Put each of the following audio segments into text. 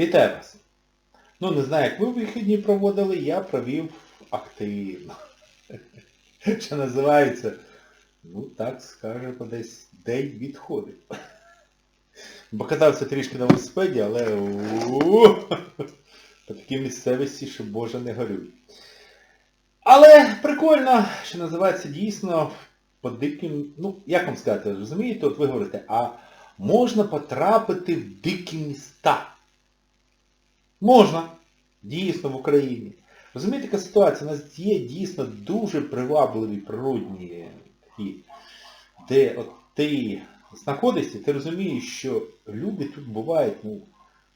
Вітаю вас! Ну, не знаю, як ви вихідні проводили, я провів активно. Що називається, ну так скажемо, десь день відходив. Бо катався трішки на велосипеді, але по такій місцевості, що Боже не горюй. Але прикольно, що називається дійсно по диким, ну, як вам сказати, розумієте, от ви говорите, а можна потрапити в дикі міста. Можна. Дійсно в Україні. Розумієте, яка ситуація? У нас є дійсно дуже привабливі природні такі, де от ти знаходишся, ти розумієш, що люди тут бувають, ну,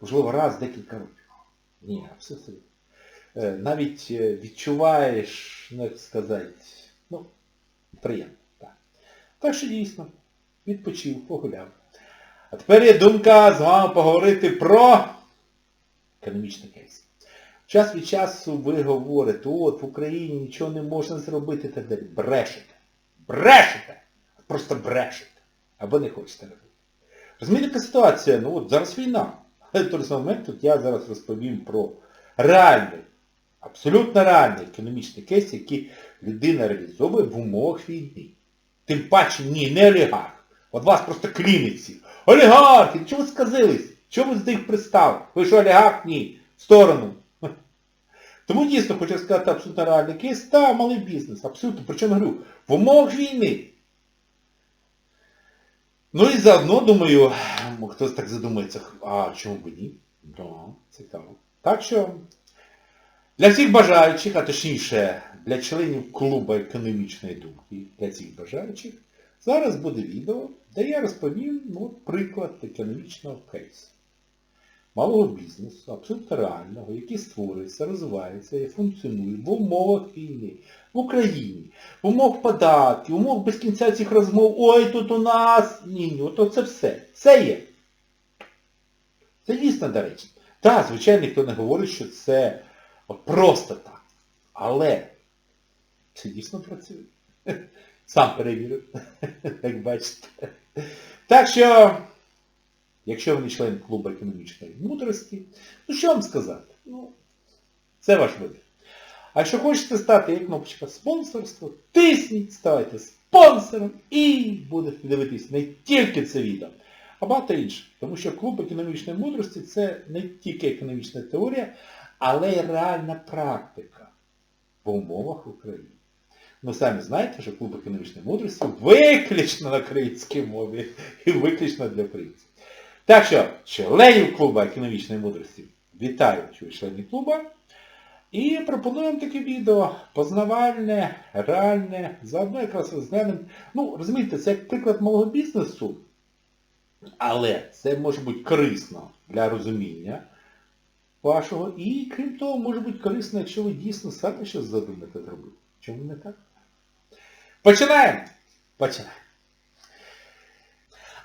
можливо, раз декілька років. Ні, абсолютно. Е, Навіть е, відчуваєш, ну, як сказати, ну, приємно. Так. так що дійсно, відпочив, погуляв. А тепер є думка з вами поговорити про економічний кейс. Час від часу ви говорите, от в Україні нічого не можна зробити і так далі. Брешете. Брешете! Просто брешете. Або не хочете робити. Розумієте, яка ситуація? Ну от зараз війна. Але в той самий момент тут я зараз розповім про реальний, абсолютно реальний економічний кейс, який людина реалізовує в умовах війни. Тим паче, ні, не олігарх. От вас просто клінить. Олігархи, чого ви сказились? Чого ви з них пристали? Ви що олігарх? Ні. В сторону. Тому дійсно хочу сказати абсолютно реальний кейс. Та, малий бізнес, абсолютно. Причому говорю, в умовах війни. Ну і заодно, думаю, хтось так задумається, а чому б ні? Да, цікаво. Так що для всіх бажаючих, а точніше для членів клубу економічної думки, для всіх бажаючих, зараз буде відео, де я розповім ну, приклад економічного кейсу. Малого бізнесу, абсолютно реального, який створюється, розвивається і функціонує в умовах війни, в Україні, в умовах податків, в умовах без кінця цих розмов, ой, тут у нас, ні, ні, то це все. Все є. Це дійсно, до речі. Так, звичайно, ніхто не говорить, що це просто так. Але це дійсно працює. Сам перевірив, як бачите. Так що, якщо ви не член клубу економічної мудрості, ну що вам сказати? Ну, це ваш вибір. А якщо хочете стати, є кнопочка спонсорство, тисніть, ставайте спонсором і будете дивитись не тільки це відео, а багато інших. Тому що клуб економічної мудрості це не тільки економічна теорія, але й реальна практика в умовах України. Ну самі знаєте, що клуб економічної мудрості виключно на українській мові і виключно для українців. Так що, членів клубу економічної мудрості вітаю членів клубу. І пропонуємо таке відео познавальне, реальне, заодно якраз розглянемо. Ну, розумієте, це як приклад малого бізнесу, але це може бути корисно для розуміння вашого. І крім того, може бути корисно, якщо ви дійсно самі щось задумаєте зробити. Чому не так? Починаємо! Починаємо.